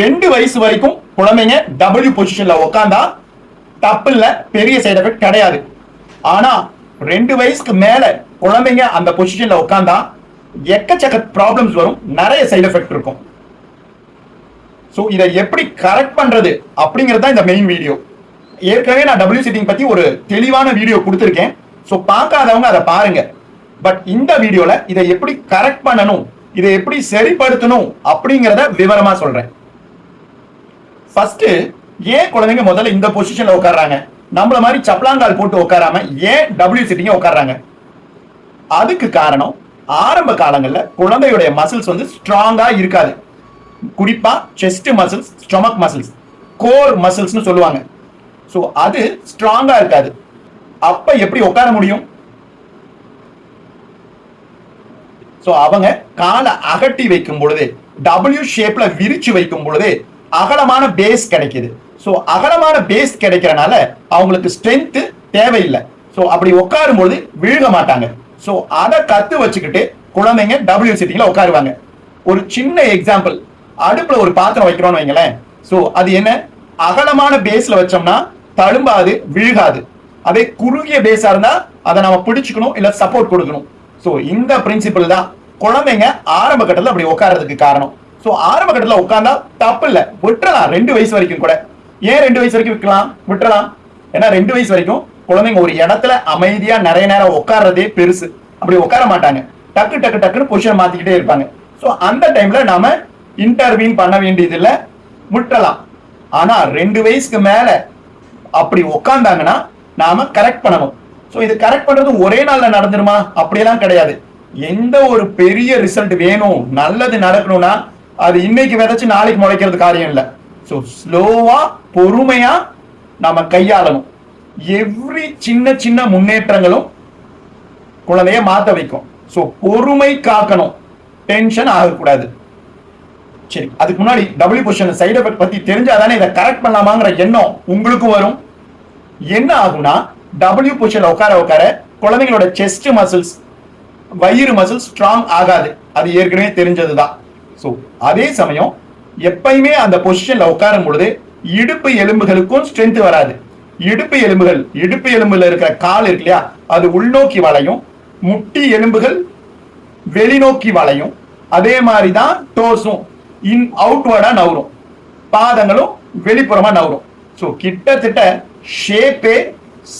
ரெண்டு வயசு வரைக்கும் குழந்தைங்க டபிள்யூ பொசிஷன்ல உட்காந்தா தப்பு இல்ல பெரிய சைடு எஃபெக்ட் கிடையாது. ஆனா ரெண்டு வயசுக்கு மேல குழந்தைங்க அந்த பொசிஷன்ல உட்காந்தா எக்கச்சக்க ப்ராப்ளம்ஸ் வரும் நிறைய சைடு எஃபெக்ட் இருக்கும். ஸோ இதை எப்படி கரெக்ட் பண்றது அப்படிங்கிறது தான் இந்த மெயின் வீடியோ ஏற்கனவே நான் டபிள்யூ சிட்டிங் பத்தி ஒரு தெளிவான வீடியோ கொடுத்துருக்கேன். ஸோ பார்க்காதவங்க அதை பாருங்க. பட் இந்த வீடியோல இதை எப்படி கரெக்ட் பண்ணணும் இதை எப்படி சரிப்படுத்தணும் அப்படிங்கிறத விவரமா சொல்றேன். ஃபர்ஸ்ட் ஏன் குழந்தைங்க முதல்ல இந்த பொசிஷன்ல உட்கார்றாங்க. நம்மள மாதிரி சப்ளாங்கால் போட்டு உட்காராம ஏன் டபிள்யூ சிட்டிங்க உட்கார்றாங்க. அதுக்கு காரணம் ஆரம்ப காலங்களில் குழந்தையுடைய மசில்ஸ் வந்து ஸ்ட்ராங்கா இருக்காது. குறிப்பா chest muscles stomach muscles core மசில்ஸ்னு சொல்லுவாங்க. ஸோ அது ஸ்ட்ராங்கா இருக்காது. அப்ப எப்படி உட்கார முடியும்? ஸோ அவங்க காலை அகட்டி வைக்கும் பொழுது டபிள்யூ ஷேப்ல விரிச்சு வைக்கும் பொழுது அகலமான பேஸ் கிடைக்குது. ஸோ அகலமான பேஸ் கிடைக்கிறனால அவங்களுக்கு ஸ்ட்ரென்த்து தேவையில்லை. ஸோ அப்படி உட்காரும் பொழுது விழுக மாட்டாங்க. ஸோ அதை கத்து வச்சுக்கிட்டு குழந்தைங்க டபிள்யூ சிட்டிங்கில் உட்காருவாங்க. ஒரு சின்ன எக்ஸாம்பிள் அடுப்புல ஒரு பாத்திரம் வைக்கிறோம்னு வைங்களேன். ஸோ அது என்ன? அகலமான பேஸ்ல வச்சோம்னா தழும்பாது விழுகாது. அதே குறுகிய பேஸா இருந்தா அதை நம்ம பிடிச்சிக்கணும் இல்லை சப்போர்ட் கொடுக்கணும். ஸோ இந்த பிரின்சிபிள் தான் குழந்தைங்க ஆரம்ப கட்டத்துல அப்படி உட்காரதுக்கு காரணம். ஸோ ஆரம்ப கட்டத்தில் உட்காந்தா தப்பு இல்லை. விட்டுறலாம். ரெண்டு வயசு வரைக்கும் கூட. ஏன் ரெண்டு வயசு வரைக்கும் விற்கலாம் விட்டுறலாம். ஏன்னா ரெண்டு வயசு வரைக்கும் குழந்தைங்க ஒரு இடத்துல அமைதியா நிறைய நேரம் உட்கார்றதே பெருசு. அப்படி உட்கார மாட்டாங்க. டக்கு டக்கு டக்குன்னு பொசிஷன் மாத்திக்கிட்டே இருப்பாங்க. ஸோ அந்த டைம்ல நாம இன்டர்வியூன் பண்ண வேண்டியது இல்லை விட்டுறலாம். ஆனா ரெண்டு வயசுக்கு மேல அப்படி உட்காந்தாங்கன்னா நாம கரெக்ட் பண்ணணும். ஸோ இது கரெக்ட் பண்றது ஒரே நாள்ல நடந்துருமா? அப்படியெல்லாம் கிடையாது. எந்த ஒரு பெரிய ரிசல்ட் வேணும் நல்லது நடக்கணும்னா அது இன்னைக்கு விதைச்சு நாளைக்கு முளைக்கிறது காரியம் இல்லை. ஸோ ஸ்லோவா பொறுமையா நாம கையாளணும். எவ்ரி சின்ன சின்ன முன்னேற்றங்களும் குழந்தைய மாத்த வைக்கும். ஸோ பொறுமை காக்கணும். டென்ஷன் ஆகக்கூடாது. சரி அதுக்கு முன்னாடி டபுள்யூ பொசிஷன் சைடு எஃபெக்ட் பத்தி தெரிஞ்சாதானே இதை கரெக்ட் பண்ணலாமாங்கிற எண்ணம் உங்களுக்கும் வரும். என்ன ஆகும்னா டபுள்யூ பொசிஷன்ல உட்கார உட்கார குழந்தைங்களோட செஸ்ட் மசில்ஸ் வயிறு மசில் ஸ்ட்ராங் ஆகாது. அது ஏற்கனவே தெரிஞ்சதுதான். ஸோ அதே சமயம் எப்பயுமே அந்த பொசிஷன்ல உட்காரும் பொழுது இடுப்பு எலும்புகளுக்கும் ஸ்ட்ரென்த் வராது. இடுப்பு எலும்புகள் இடுப்பு எலும்புல இருக்கிற கால் இருக்கு இல்லையா அது உள்நோக்கி வளையும். முட்டி எலும்புகள் வெளிநோக்கி வளையும். அதே மாதிரி தான் டோஸும் இன் அவுட்வர்டா நவரும். பாதங்களும் வெளிப்புறமா நவரும். ஸோ கிட்டத்தட்ட ஷேப்பே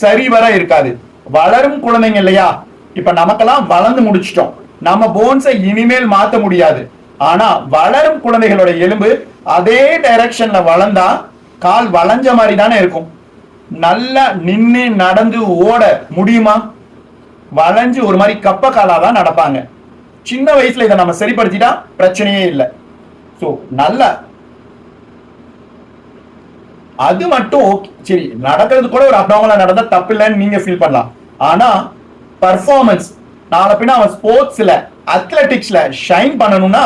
சரிவர இருக்காது. வளரும் குழந்தைங்க இல்லையா? இப்ப நமக்கெல்லாம் வளர்ந்து முடிச்சிட்டோம். நம்ம போன்ஸை இனிமேல் மாற்ற முடியாது. ஆனா வளரும் குழந்தைகளோட எலும்பு அதே டைரக்ஷன்ல வளர்ந்தா கால் வளைஞ்ச மாதிரி தானே இருக்கும். நல்லா நின்னு நடந்து ஓட முடியுமா? வளைஞ்சு ஒரு மாதிரி கப்ப காலா தான் நடப்பாங்க. சின்ன வயசுல இதை நம்ம சரிப்படுத்திட்டா பிரச்சனையே இல்லை. ஸோ நல்ல. அது மட்டும் சரி நடக்கிறது கூட ஒரு அப்டாமலா நடந்தா தப்பு இல்லைன்னு நீங்க ஃபீல் பண்ணலாம். ஆனா பர்ஃபார்மன்ஸ் நாளை பின்ன அவன் ஸ்போர்ட்ஸ்ல அத்லெட்டிக்ஸ்ல ஷைன் பண்ணணும்னா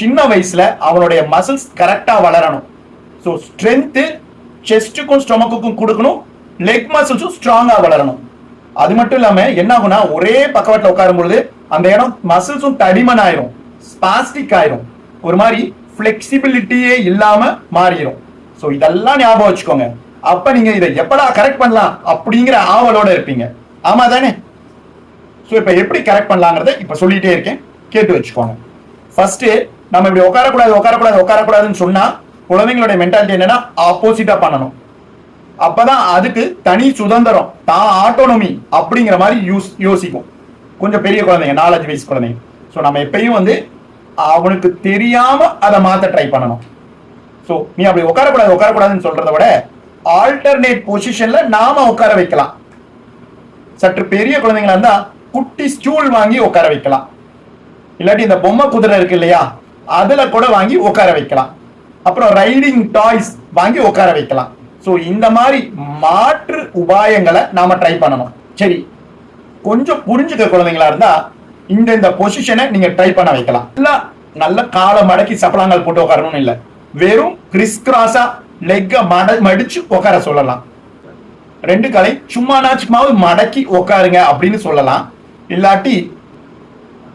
சின்ன வயசுல அவனுடைய மசில்ஸ் கரெக்டா வளரணும். ஸோ ஸ்ட்ரென்த்து செஸ்ட்டுக்கும் ஸ்டொமக்குக்கும் கொடுக்கணும். லெக் மசில்ஸும் ஸ்ட்ராங்கா வளரணும். அது மட்டும் இல்லாம என்ன ஆகும்னா ஒரே பக்கவாட்டில் உட்காரும் பொழுது அந்த இடம் மசில்ஸும் தடிமன் ஆயிரும் ஸ்பாஸ்டிக் ஆயிரும். ஒரு மாதிரி ஃப்ளெக்சிபிலிட்டியே இல்லாம மாறிடும் ஸோ இதெல்லாம் ஞாபகம் வச்சுக்கோங்க. அப்ப நீங்க இதை எப்படா கரெக்ட் பண்ணலாம் அப்படிங்கிற ஆவலோட இருப்பீங்க. ஆமா தானே ஸோ இப்போ எப்படி கரெக்ட் பண்ணலாங்கிறத இப்போ சொல்லிகிட்டே இருக்கேன். கேட்டு வச்சுக்கோங்க. ஃபர்ஸ்ட்டு நம்ம இப்படி உட்காரக்கூடாது உட்காரக்கூடாது உட்காரக்கூடாதுன்னு சொன்னால் குழந்தைங்களுடைய மென்டாலிட்டி என்னன்னா ஆப்போசிட்டாக பண்ணணும். அப்பதான் அதுக்கு தனி சுதந்திரம் தான் ஆட்டோனமி அப்படிங்கிற மாதிரி யூஸ் யோசிக்கும். கொஞ்சம் பெரிய குழந்தைங்க நாலஞ்சு வயசு குழந்தைங்க. ஸோ நம்ம எப்பயும் வந்து அவனுக்கு தெரியாம அதை மாற்ற ட்ரை பண்ணணும். ஸோ நீ அப்படி உட்காரக்கூடாது உட்காரக்கூடாதுன்னு சொல்கிறத விட ஆல்டர்னேட் பொசிஷன்ல நாம உட்கார வைக்கலாம். சற்று பெரிய குழந்தைங்களா இருந்தா குட்டி ஸ்டூல் வாங்கி உட்கார வைக்கலாம். இல்லாட்டி இந்த பொம்மை குதிரை இருக்கு இல்லையா அதுல கூட வாங்கி உட்கார வைக்கலாம். அப்புறம் ரைடிங் டாய்ஸ் வாங்கி உட்கார வைக்கலாம். ஸோ இந்த மாதிரி மாற்று உபாயங்களை நாம ட்ரை பண்ணணும். சரி கொஞ்சம் புரிஞ்சுக்க குழந்தைங்களா இருந்தா இந்த இந்த பொசிஷனை நீங்க ட்ரை பண்ண வைக்கலாம். இல்லை நல்ல காலை மடக்கி சப்பலாங்கால் போட்டு உட்காரணும்னு இல்லை. வெறும் கிறிஸ் கிராஸா லெக்க மட மடிச்சு உட்கார சொல்லலாம். ரெண்டு காலை சும்மா நாச்சுமாவது மடக்கி உட்காருங்க அப்படின்னு சொல்லலாம். இல்லாட்டி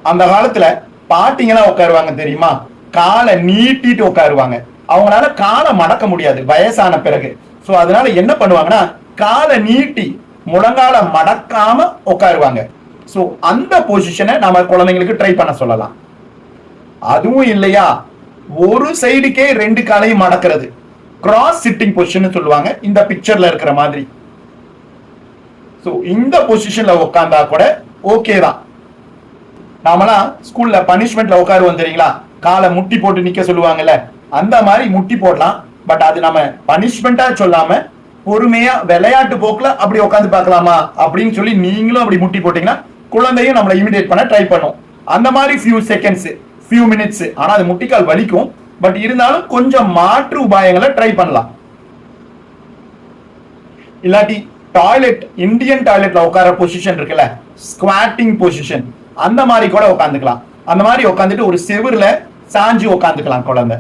அந்த காலத்துல பாட்டிங்கன்னா உட்காருவாங்க தெரியுமா? காலை நீட்டிட்டு உட்காருவாங்க. அவங்களால காலை மடக்க முடியாது வயசான பிறகு. சோ அதனால என்ன பண்ணுவாங்கன்னா காலை நீட்டி முழங்கால மடக்காம உட்காருவாங்க. சோ அந்த பொசிஷனை நம்ம குழந்தைங்களுக்கு ட்ரை பண்ண சொல்லலாம். அதுவும் இல்லையா? ஒரு சைடுக்கே ரெண்டு காலையும் மடக்கிறது. கிராஸ் சிட்டிங் பொசிஷன் சொல்லுவாங்க. இந்த பிக்சர்ல இருக்கிற மாதிரி. சோ இந்த பொசிஷன்ல உட்காந்தா கூட ஓகே தான் நாமெல்லாம் ஸ்கூல்ல பனிஷ்மெண்ட்ல உட்காருவோம் தெரியுங்களா? காலை முட்டி போட்டு நிக்க சொல்லுவாங்கல்ல அந்த மாதிரி முட்டி போடலாம். பட் அது நம்ம பனிஷ்மெண்ட்டா சொல்லாம பொறுமையா விளையாட்டு போக்குல அப்படி உட்காந்து பார்க்கலாமா? அப்படின்னு சொல்லி நீங்களும் அப்படி முட்டி போட்டீங்கன்னா குழந்தையும் நம்மளை இமிடியேட் பண்ண ட்ரை பண்ணும். அந்த மாதிரி ஃபியூ செகண்ட்ஸ் ஃபியூ மினிட்ஸ் ஆனா அது முட்டிக்கால் வலிக்கும். பட் இருந்தாலும் கொஞ்சம் மாற்று உபாயங்களை ட்ரை பண்ணலாம். இல்லாட்டி டாய்லெட் இந்தியன் டாய்லெட்ல உட்கார பொசிஷன் இருக்குல்ல? ஸ்குவாட்டிங் பொசிஷன் அந்த மாதிரி கூட உட்காந்துக்கலாம் அந்த மாதிரி உட்காந்துட்டு ஒரு செவுரில் சாஞ்சு உட்காந்துக்கலாம் குழந்தை.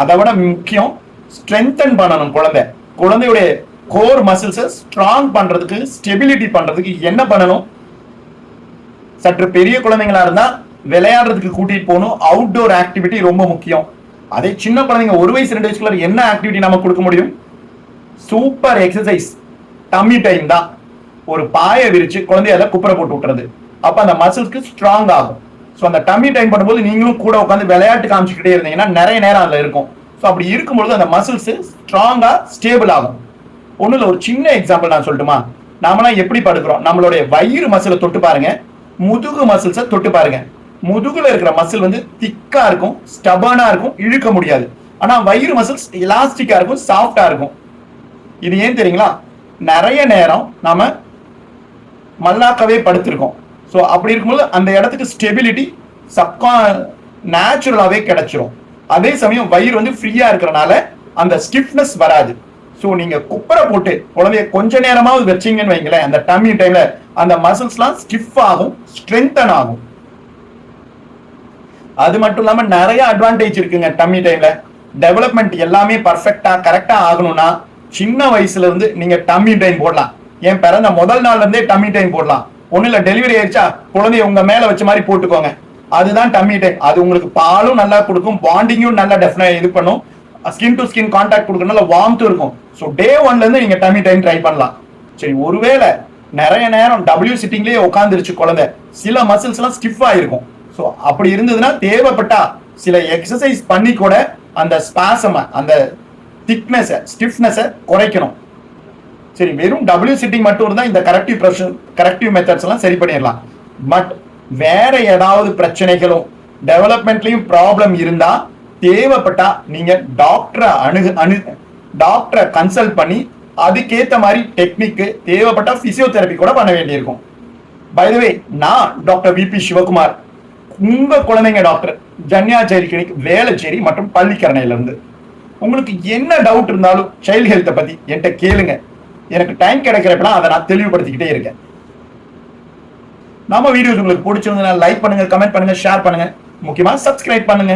அதை விட முக்கியம் ஸ்ட்ரென்தன் பண்ணணும் குழந்தை. குழந்தையுடைய கோர் மசில்ஸை ஸ்ட்ராங் பண்றதுக்கு ஸ்டெபிலிட்டி பண்றதுக்கு என்ன பண்ணணும்? சற்று பெரிய குழந்தைங்களா இருந்தா விளையாடுறதுக்கு கூட்டிட்டு போகணும். அவுட்டோர் ஆக்டிவிட்டி ரொம்ப முக்கியம். அதே சின்ன குழந்தைங்க ஒரு வயசு ரெண்டு வயசுக்குள்ள என்ன ஆக்டிவிட்டி நம்ம கொடுக்க முடியும்? Super exercise. டம்மி டைம் தான். ஒரு பாயை விரிச்சு குழந்தைய குப்புற போட்டு விட்டுறது. அப்ப அந்த மசில்ஸ்க்கு ஸ்ட்ராங் ஆகும். ஸோ அந்த டம்மி டைம் பண்ணும்போது நீங்களும் கூட உட்காந்து விளையாட்டு காமிச்சுக்கிட்டே இருந்தீங்கன்னா நிறைய நேரம் அதுல இருக்கும். ஸோ அப்படி இருக்கும்பொழுது அந்த மசில்ஸ் ஸ்ட்ராங்கா ஸ்டேபிள் ஆகும். ஒண்ணுல ஒரு சின்ன எக்ஸாம்பிள் நான் சொல்லட்டுமா? நாமெல்லாம் எப்படி படுக்கிறோம்? நம்மளுடைய வயிறு மசிலை தொட்டு பாருங்க. முதுகு மசில்ஸை தொட்டு பாருங்க. முதுகுல இருக்கிற மசில் வந்து திக்கா இருக்கும் ஸ்டபனா இருக்கும் இழுக்க முடியாது. ஆனா வயிறு மசில்ஸ் எலாஸ்டிக்கா இருக்கும் சாஃப்டா இருக்கும். இது ஏன் தெரியுங்களா? நிறைய நேரம் நாம மல்லாக்கவே படுத்திருக்கோம். ஸோ அப்படி இருக்கும்போது அந்த இடத்துக்கு ஸ்டெபிலிட்டி சப்கா நேச்சுரலாகவே கிடைச்சிரும். அதே சமயம் வயிறு வந்து ஃப்ரீயா இருக்கிறனால அந்த ஸ்டிஃப்னஸ் வராது. ஸோ நீங்க குப்பரை போட்டு குழந்தைய கொஞ்ச நேரமாவது வச்சீங்கன்னு வைங்களேன் அந்த டம்மி டைம்ல அந்த மசில்ஸ்லாம் ஸ்டிஃப் ஆகும் ஸ்ட்ரென்தன் ஆகும். அது மட்டும் இல்லாம நிறைய அட்வான்டேஜ் இருக்குங்க டம்மி டைம்ல டெவலப்மெண்ட் எல்லாமே பர்ஃபெக்டா கரெக்டா ஆகணும்னா சின்ன வயசுல இருந்து நீங்க டம்மி டைம் போடலாம். என் பிறந்த முதல் நாள்ல இருந்தே டம்மி டைம் போடலாம். ஒண்ணு இல்ல டெலிவரி ஆயிடுச்சா? குழந்தைய உங்க மேல வச்ச மாதிரி போட்டுக்கோங்க. அதுதான் டம்மி டைம் அது உங்களுக்கு பாலும் நல்லா கொடுக்கும் பாண்டிங்கும் நல்லா டெஃபினா இது பண்ணும். ஸ்கின் டு ஸ்கின் கான்டாக்ட் கொடுக்கணும் நல்ல வார்ம்த்தும் இருக்கும். ஸோ டே ஒன்ல இருந்து நீங்க டம்மி டைம் ட்ரை பண்ணலாம். சரி ஒருவேளை நிறைய நேரம் டபிள்யூ சிட்டிங்லேயே உட்காந்துருச்சு குழந்தை. சில மசில்ஸ் எல்லாம் ஸ்டிஃப் ஆயிருக்கும். ஸோ அப்படி இருந்ததுன்னா தேவைப்பட்டா சில எக்ஸசைஸ் பண்ணி கூட அந்த ஸ்பாசம அந்த திக்னஸை ஸ்டிஃப்னஸை குறைக்கணும். சரி வெறும் டபுள்யூ சிட்டிங் மட்டும் இருந்தால் இந்த கரெக்டிவ் ப்ரெஷர் கரெக்டிவ் மெத்தட்ஸ் எல்லாம் சரி பண்ணிடலாம் பட் வேற ஏதாவது பிரச்சனைகளும் டெவலப்மெண்ட்லையும் ப்ராப்ளம் இருந்தால் தேவைப்பட்டா நீங்கள் டாக்டரை அணுகு அணு டாக்டரை கன்சல்ட் பண்ணி அதுக்கேற்ற மாதிரி டெக்னிக்கு தேவைப்பட்டா ஃபிசியோதெரப்பி கூட பண்ண வேண்டியிருக்கும். பைதவே நான் டாக்டர் விபி சிவகுமார். உங்கள் குழந்தைங்க டாக்டர் ஜன்யாச்சேரி கிளினிக் வேளச்சேரி மற்றும் பள்ளிக்கரணையிலிருந்து. இருந்து உங்களுக்கு என்ன டவுட் இருந்தாலும் சைல்டு ஹெல்த்தை பத்தி என்கிட்ட கேளுங்க. எனக்கு டைம் கிடைக்கிறப்பெல்லாம் அதை நான் தெளிவுபடுத்திக்கிட்டே இருக்கேன். நம்ம வீடியோஸ் உங்களுக்கு பிடிச்சிருந்ததுன்னா லைக் பண்ணுங்க கமெண்ட் பண்ணுங்க ஷேர் பண்ணுங்க. முக்கியமா சப்ஸ்கிரைப் பண்ணுங்க.